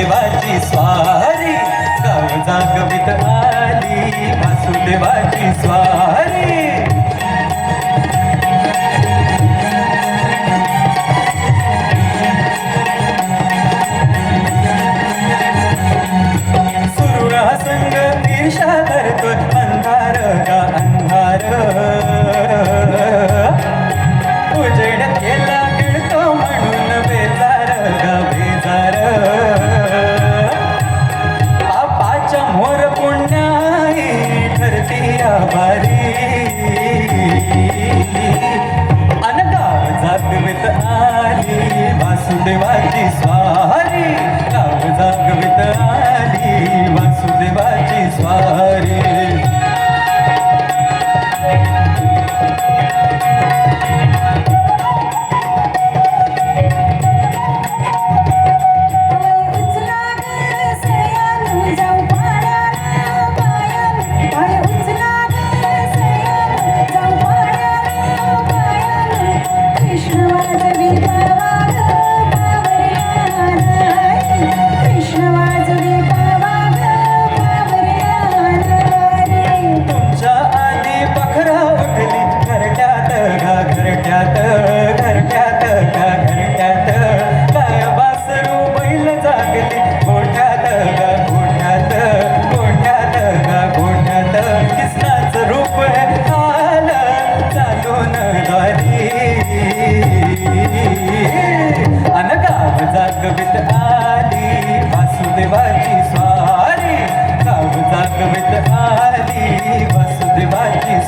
वासुदेवाची स्वारी काळजा कवित आली वासुदेवाची स्वारी. सुरुणा संग ईर्षा करतो वासुदेवाची स्वारी लाव जागवित आली वासुदेवाची स्वारी.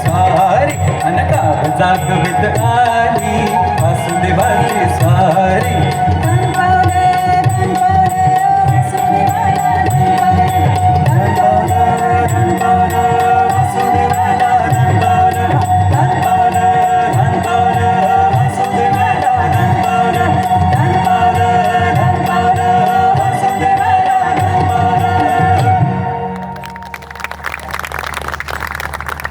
सारी अनका जाग विद आली